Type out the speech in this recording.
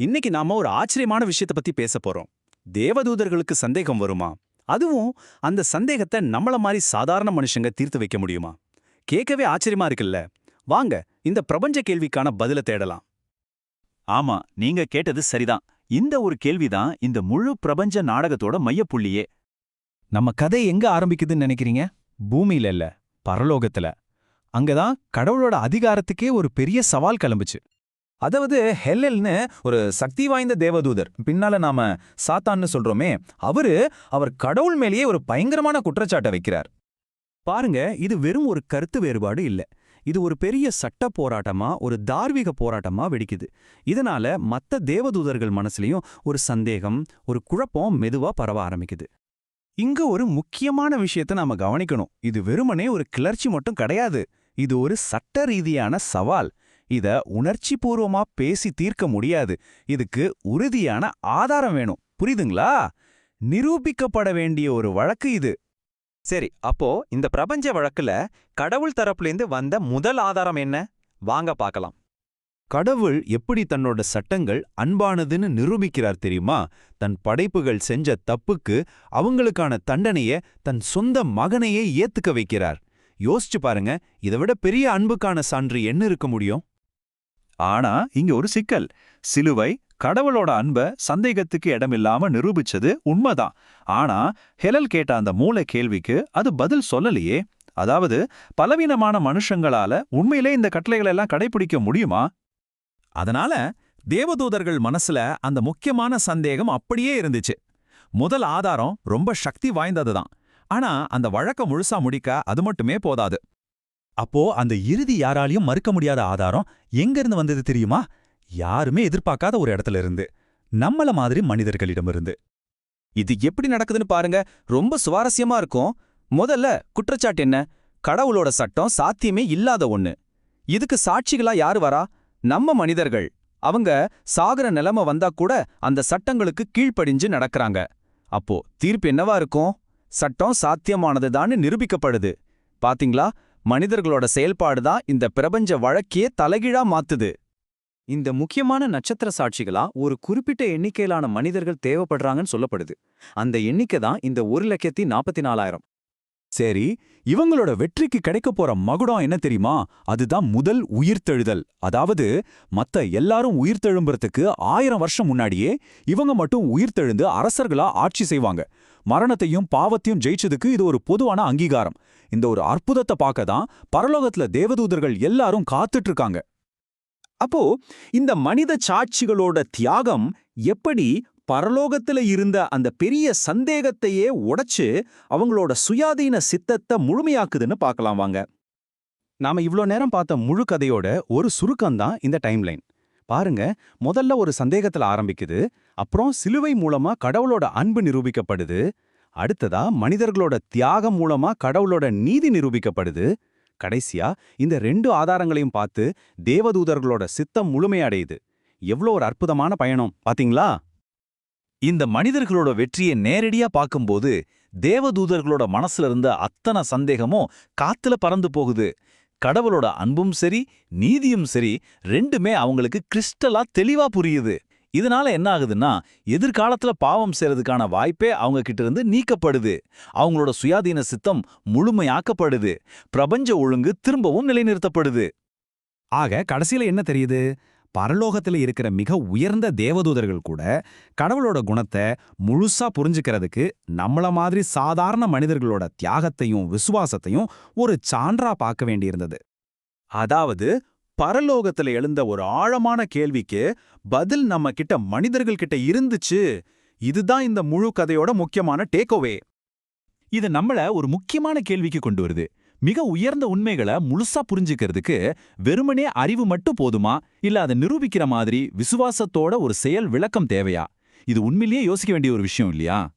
இன்னைக்கு நாம ஒரு ஆச்சரியமான விஷயத்தை பத்தி பேச போறோம். தேவதூதர்களுக்கு சந்தேகம் வருமா? அதுவும் அந்த சந்தேகத்தை நம்மள மாதிரி சாதாரண மனுஷங்க தீர்த்து வைக்க முடியுமா? கேட்கவே ஆச்சரியமா இருக்குல்ல. வாங்க இந்த பிரபஞ்ச கேள்விக்கான பதில தேடலாம். ஆமா நீங்க கேட்டது சரிதான். இந்த ஒரு கேள்விதான் இந்த முழு பிரபஞ்ச நாடகத்தோட மையப்புள்ளியே. நம்ம கதை எங்க ஆரம்பிக்குதுன்னு நினைக்கிறீங்க? பூமியில இல்ல பரலோகத்துல. அங்கதான் கடவுளோட அதிகாரத்துக்கே ஒரு பெரிய சவால் கிளம்புச்சு. அதாவது ஹெல்லல்னு ஒரு சக்தி வாய்ந்த தேவதூதர். பின்னால நாம சாத்தான்னு சொல்றோமே அவரு அவர் கடவுள் மேலேயே ஒரு பயங்கரமான குற்றச்சாட்டை வைக்கிறார். பாருங்க இது வெறும் ஒரு கருத்து வேறுபாடு இல்ல. இது ஒரு பெரிய சட்ட போராட்டமா ஒரு தார்மீக போராட்டமா வெடிக்குது. இதனால மத்த தேவதூதர்கள் மனசுலயும் ஒரு சந்தேகம் ஒரு குழப்பம் மெதுவா பரவ ஆரம்பிக்குது. இங்க ஒரு முக்கியமான விஷயத்தை நாம கவனிக்கணும். இது வெறுமனே ஒரு கிளர்ச்சி மட்டும் கிடையாது. இது ஒரு சட்ட ரீதியான சவால். இத உணர்ச்சி பூர்வமா பேசி தீர்க்க முடியாது. இதுக்கு உறுதியான ஆதாரம் வேணும். புரியுதுங்களா? நிரூபிக்கப்பட வேண்டிய ஒரு வழக்கு இது. சரி அப்போ இந்த பிரபஞ்ச வழக்குல கடவுள் தரப்புலேருந்து வந்த முதல் ஆதாரம் என்ன? வாங்க பார்க்கலாம். கடவுள் எப்படி தன்னோட சட்டங்கள் அன்பானதுன்னு நிரூபிக்கிறார் தெரியுமா? தன் படைப்புகள் செஞ்ச தப்புக்கு அவங்களுக்கான தண்டனைய தன் சொந்த மகனையே ஏத்துக்க வைக்கிறார். யோசிச்சு பாருங்க இதை விட பெரிய அன்புக்கான சான்று என்ன இருக்க முடியும்? ஆனா இங்க ஒரு சிக்கல். சிலுவை கடவுளோட அன்ப சந்தேகத்துக்கு இடமில்லாம நிரூபிச்சது உண்மைதான். ஆனா ஹெலல் கேட்ட அந்த மூல கேள்விக்கு அது பதில் சொல்லலையே. அதாவது பலவீனமான மனுஷங்களால உண்மையிலே இந்த கட்டளைகளை எல்லாம் கடைபிடிக்க முடியுமா? அதனால தேவதூதர்கள் மனசுல அந்த முக்கியமான சந்தேகம் அப்படியே இருந்துச்சு. முதல் ஆதாரம் ரொம்ப சக்தி வாய்ந்ததுதான். ஆனா அந்த வழக்க முழுசா முடிக்க அது மட்டுமே போதாது. அப்போ அந்த இறுதி யாராலையும் மறுக்க முடியாத ஆதாரம் எங்க இருந்து வந்தது தெரியுமா? யாருமே எதிர்பார்க்காத ஒரு இடத்துல இருந்து. நம்மள மாதிரி மனிதர்களிடமிருந்து. இது எப்படி நடக்குதுன்னு பாருங்க. ரொம்ப சுவாரஸ்யமா இருக்கும். முதல்ல குற்றச்சாட்டு என்ன? கடவுளோட சட்டம் சாத்தியமே இல்லாத ஒண்ணு. இதுக்கு சாட்சிகளா யாரு வரா? நம்ம மனிதர்கள். அவங்க சாகர நிலைமை வந்தா கூட அந்த சட்டங்களுக்கு கீழ்ப்படிஞ்சு நடக்கறாங்க. அப்போ தீர்ப்பு என்னவா இருக்கும்? சட்டம் சாத்தியமானதுதான்னு நிரூபிக்கப்படுது. பாத்தீங்களா? மனிதர்களோட செயல்பாடு தான் இந்த பிரபஞ்ச வழக்கையே தலைகீழா மாத்துது. இந்த முக்கியமான நட்சத்திர சாட்சிகளா ஒரு குறிப்பிட்ட எண்ணிக்கையிலான மனிதர்கள் தேவைப்படுறாங்கன்னு சொல்லப்படுது. அந்த எண்ணிக்கை தான் இந்த ஒரு லட்சத்தி நாற்பத்தி நாலாயிரம். சரி இவங்களோட வெற்றிக்கு கிடைக்க போற மகுடம் என்ன தெரியுமா? அதுதான் முதல் உயிர்த்தெழுதல். அதாவது மத்த எல்லாரும் உயிர்த்தெழும்புறதுக்கு ஆயிரம் வருஷம் முன்னாடியே இவங்க மட்டும் உயிர்த்தெழுந்து அரசர்களா ஆட்சி செய்வாங்க. மரணத்தையும் பாவத்தையும் ஜெயிச்சதுக்கு இது ஒரு பொதுவான அங்கீகாரம். இந்த ஒரு அற்புதத்தை பார்க்க தான் பரலோகத்துல தேவதூதர்கள் எல்லாரும் காத்துட்டு இருக்காங்க அப்போ இந்த மனித சாட்சிகளோட தியாகம் எப்படி பரலோகத்துல இருந்த அந்த பெரிய சந்தேகத்தையே உடைச்சு அவங்களோட சுயாதீன சித்தத்தை முழுமையாக்குதுன்னு பார்க்கலாம் வாங்க. நாம இவ்ளோ நேரம் பார்த்த முழு கதையோட ஒரு சுருக்கம்தான் இந்த டைம்லைன். பாருங்க முதல்ல ஒரு சந்தேகத்துல ஆரம்பிக்குது அப்புறம் சிலுவை மூலமா கடவுளோட அன்பு நிரூபிக்கப்படுது அடுத்ததா மனிதர்களோட தியாகம் மூலமா கடவுளோட நீதி நிரூபிக்கப்படுது கடைசியா இந்த ரெண்டு ஆதாரங்களையும் பார்த்து தேவதூதர்களோட சித்தம் முழுமையடையுது. எவ்வளோ ஒரு அற்புதமான பயணம் பாத்தீங்களா? இந்த மனிதர்களோட வெற்றியை நேரடியா பார்க்கும்போது தேவதூதர்களோட மனசுல இருந்த அத்தனை சந்தேகமும் காத்துல பறந்து போகுது. கடவுளோட அன்பும் சரி நீதியும் சரி ரெண்டுமே அவங்களுக்கு கிறிஸ்டலா தெளிவா புரியுது. இதனால என்ன ஆகுதுன்னா எதிர்காலத்துல பாவம் செய்யறதுக்கான வாய்ப்பே அவங்க கிட்ட இருந்து நீக்கப்படுது. அவங்களோட சுயாதீன சித்தம் முழுமையாக்கப்படுது. பிரபஞ்ச ஒழுங்கு திரும்பவும் நிலைநிறுத்தப்படுது. ஆக கடைசியில என்ன தெரியுது? பரலோகத்துல இருக்கிற மிக உயர்ந்த தேவதூதர்கள் கூட கடவுளோட குணத்தை முழுசா புரிஞ்சுக்கிறதுக்கு நம்மள மாதிரி சாதாரண மனிதர்களோட தியாகத்தையும் விசுவாசத்தையும் ஒரு சான்றா பார்க்க வேண்டியிருந்தது. அதாவது பரலோகத்துல எழுந்த ஒரு ஆழமான கேள்விக்கு பதில் நம்ம கிட்ட மனிதர்கள் கிட்ட இருந்துச்சு. இதுதான் இந்த முழு கதையோட முக்கியமான டேக்அவே. இது நம்மள ஒரு முக்கியமான கேள்விக்கு கொண்டு வருது. மிக உயர்ந்த உண்மைகளை முழுசா புரிஞ்சுக்கிறதுக்கு வெறுமனே அறிவு மட்டும் போதுமா? இல்ல அதை நிரூபிக்கிற மாதிரி விசுவாசத்தோட ஒரு செயல் விளக்கம் தேவையா? இது உண்மையிலேயே யோசிக்க வேண்டிய ஒரு விஷயம் இல்லையா?